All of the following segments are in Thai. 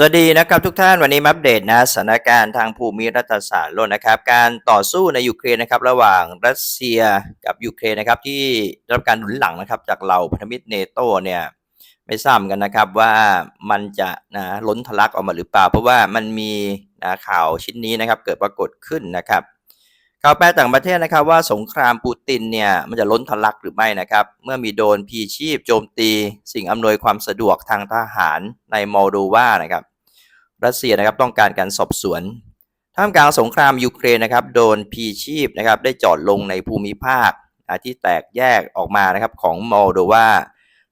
สวัสดีนะครับทุกท่านวันนี้มาอัปเดตนะสถานการณ์ทางภูมิรัฐศาสตร์โลกนะครับ การต่อสู้ในยูเครนนะครับ ระหว่างรัสเซียกับยูเครนนะครับที่รับการหนุนหลังนะครับ จากเหล่าพันธมิตรเนโตเนี่ยไม่ทราบกันนะครับว่ามันจะนะล้นทะลักออกมาหรือเปล่า เพราะว่ามันมีนะข่าวชิ้นนี้นะครับเกิดปรากฏขึ้นนะครับข่าวแปลต่างประเทศนะครับว่าสงครามปูตินเนี่ยมันจะล้นทะลักหรือไม่นะครับ เมื่อมีโดนพีชีพโจมตี สิ่งอำนวยความสะดวกทางทหารในมอลโดวานะครับ รัสเซียนะครับต้องการการสอบสวนท่ามกลางสงครามยูเครนนะครับโดนพีชีพนะครับได้จอดลงในภูมิภาคที่แตกแยกออกมานะครับของมอลโดวา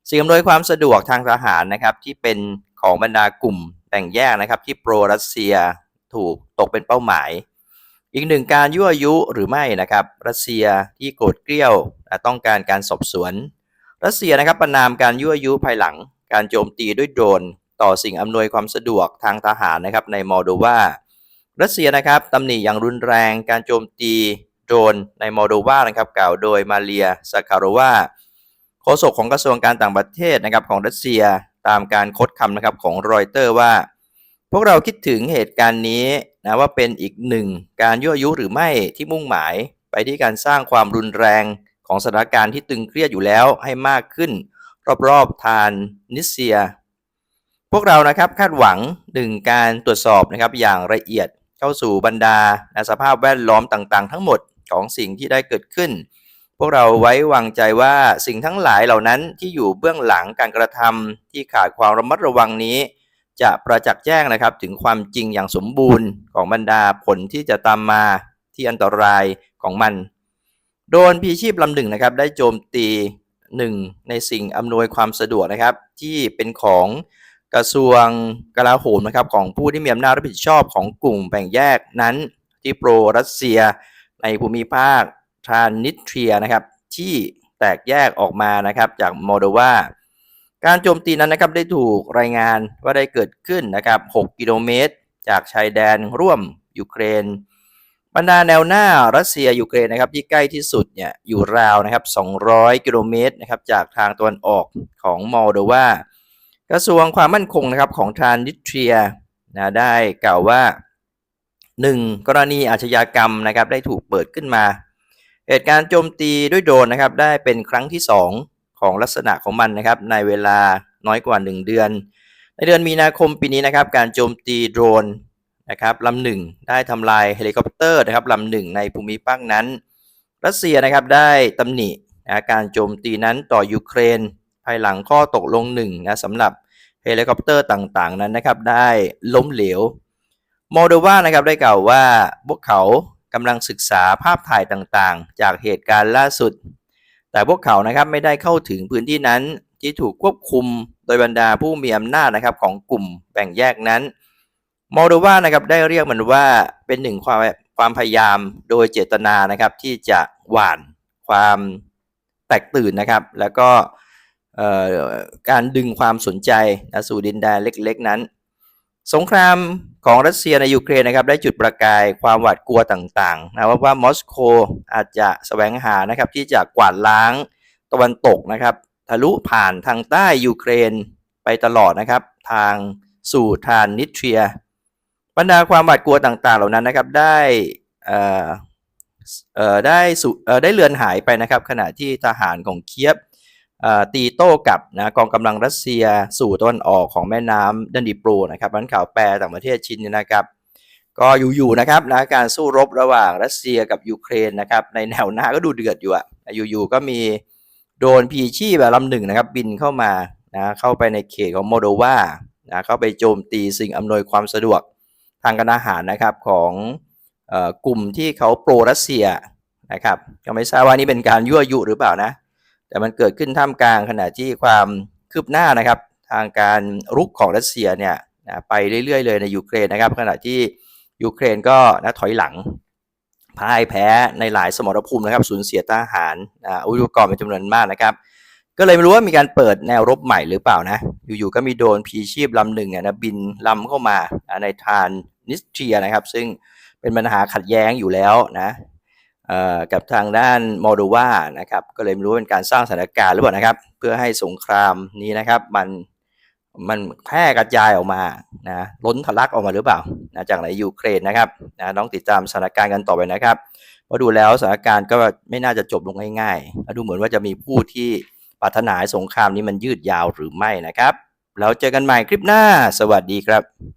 สิ่งอำนวยความสะดวกทางทหารนะครับที่เป็นของบรรดากลุ่มแบ่งแยกนะครับที่โปรรัสเซียถูกตกเป็นเป้าหมาย อีกหนึ่งการยั่วยุหรือไม่นะครับรัสเซียที่โกรธเกรี้ยวต้องการการสอบสวน รัสเซียนะครับประนามการยั่วยุภายหลังการโจมตีด้วยโดรน ต่อสิ่งอำนวยความสะดวกทางทหารนะครับในมอลโดวารัสเซียนะครับตำหนิอย่างรุนแรงการโจมตีโดรนในมอลโดวานะครับกล่าวโดยมาเรียสคารวาโฆษกของกระทรวงการต่างประเทศนะครับของรัสเซียตามการคดคำนะครับของรอยเตอร์ว่า พวกเราคิดถึงเหตุการณ์นี้นะว่าเป็นอีกหนึ่งการยั่วยุหรือไม่ที่มุ่งหมายไปที่การสร้างความรุนแรงของสถานการณ์ที่ตึงเครียดอยู่แล้วให้มากขึ้น รอบๆทานนิเซีย พวกเรานะครับคาดหวังหนึ่งการตรวจสอบนะครับอย่างละเอียดเข้าสู่บรรดาสภาพแวดล้อมต่างๆ ทั้งหมดของสิ่งที่ได้เกิดขึ้น พวกเราไว้วางใจว่าสิ่งทั้งหลายเหล่านั้นที่อยู่เบื้องหลังการกระทำที่ขาดความระมัดระวังนี้ จะประจักษ์แจ้งนะครับถึงความจริงอย่างสมบูรณ์ของบรรดาผลที่จะตามมาที่อันตรายของมัน โดนพีชีพลำหนึ่งนะครับได้โจมตีหนึ่งในสิ่งอำนวยความสะดวกนะครับ ที่เป็นของ กระทรวงกลาโหมนะครับของผู้ที่มีอำนาจรับผิดชอบของกลุ่มแบ่งแยกนั้น ที่โปรรัสเซียในภูมิภาคทรานนิสเทรียนะครับที่แตกแยกออกมานะครับจากโมอลโดวาการโจมตีนั้นนะครับได้ถูกรายงานว่าได้เกิดขึ้นนะครับ 6 กิโลเมตร จากชายแดนร่วมยูเครน บรรดาแนวหน้ารัสเซียยูเครนนะครับที่ใกล้ที่สุดเนี่ยอยู่ราวนะครับ 200 กิโลเมตรนะครับจากทางตะวันออกของมอลโดวา กระทรวงความมั่นคงนะครับของทรานนิสเทรียนะได้กล่าวว่า 1. กรณีอาชญากรรมนะครับได้ถูกเปิดขึ้นมา เหตุการณ์โจมตีด้วยโดรนนะครับได้เป็นครั้งที่ 2 ของลักษณะของมันนะครับในเวลาน้อยกว่า 1 เดือน ในเดือนมีนาคมปีนี้นะครับการโจมตีโดรนนะครับลำหนึ่งได้ทำลายเฮลิคอปเตอร์นะครับลำหนึ่งในภูมิภาคนั้น รัสเซียนะครับได้ตำหนินะการโจมตีนั้นต่อยูเครน ภายหลังข้อตกลงหนึ่งนะสำหรับเฮลิคอปเตอร์ต่างๆนั้นนะครับได้ล้มเหลวโมลโดวานะครับได้กล่าวว่าพวกเขากำลังศึกษาภาพถ่ายต่างๆ จากเหตุการณ์ล่าสุด แต่พวกเขานะครับไม่ได้เข้าถึงพื้นที่นั้นที่ถูกควบคุมโดยบรรดาผู้มีอำนาจนะครับของกลุ่มแบ่งแยกนั้นโมลโดวานะครับได้เรียกมันว่าเป็นหนึ่งความความพยายามโดยเจตนานะครับที่จะหว่านความแตกตื่นนะครับ แล้วก็ การดึงความสนใจนะสู่ดินแดนเล็กๆนั้น สงครามของรัสเซียในยูเครนนะครับได้จุดประกายความหวาดกลัวต่างๆนะว่าว่ามอสโกอาจจะแสวงหานะครับที่จะกวาดล้างตะวันตกนะครับทะลุผ่านทางใต้ยูเครนไปตลอดนะครับทางสู่ทานนิเทรียบรรดาความหวาดกลัวต่างๆ เหล่านั้นนะครับได้ได้เอ่อได้เลือนหายไปนะครับขณะที่ทหารของเคียบ ตีโต้กับนะกองกำลังรัสเซียสู่ตะวันออกของแม่น้ำดันดิโปรนะครับร้นข่าวแปลต่างประเทศชินนะครับ ก็อยู่ๆนะครับนะการสู้รบระหว่างรัสเซียกับยูเครนนะครับในแนวหน้าก็ดูเดือดอยู่อะอยู่ๆก็มีโดนพีชีแบบลำหนึ่งนะครับบินเข้ามานะเข้าไปในเขตของโมโดวานะเข้าไปโจมตีสิ่งอำนวยความสะดวกทางการอาหารนะครับของเอ่อกลุ่มที่เขาโปรรัสเซียนะครับก็ไม่ทราบว่านี่เป็นการยั่วยุหรือเปล่านะ แต่มันเกิดขึ้นท่ามกลางขณะที่ความคืบหน้านะครับ ทางการรุกของรัสเซียเนี่ยไปเรื่อยๆเลยในยูเครนนะครับ ขณะที่ยูเครนก็นะถอยหลังพ่ายแพ้ในหลายสมรภูมินะครับสูญเสียทหารอุปกรณ์เป็นจำนวนมากนะครับ ก็เลยไม่รู้ว่ามีการเปิดแนวรบใหม่หรือเปล่านะ อยู่ๆก็มีโดนพีชีพลำหนึ่งอะนะบินลำเข้ามาในทานนิสเทรียนะครับ ซึ่งเป็นปัญหาขัดแย้งอยู่แล้วนะ กับทางด้านมอลโดวานะครับก็เลยไม่รู้เป็นการสร้างสถานการณ์หรือเปล่านะครับ เพื่อให้สงครามนี้นะครับมันมันแพร่กระจายออกมานะล้นทะลักออกมาหรือเปล่านะจากในยูเครนนะครับนะต้องติดตามสถานการณ์กันต่อไปนะครับเพราะดูแล้วสถานการณ์ก็ไม่น่าจะจบลงง่ายๆและดูเหมือนว่าจะมีผู้ที่ปรารถนาสงครามนี้มันยืดยาวหรือไม่นะครับ แล้วเจอกันใหม่คลิปหน้า สวัสดีครับ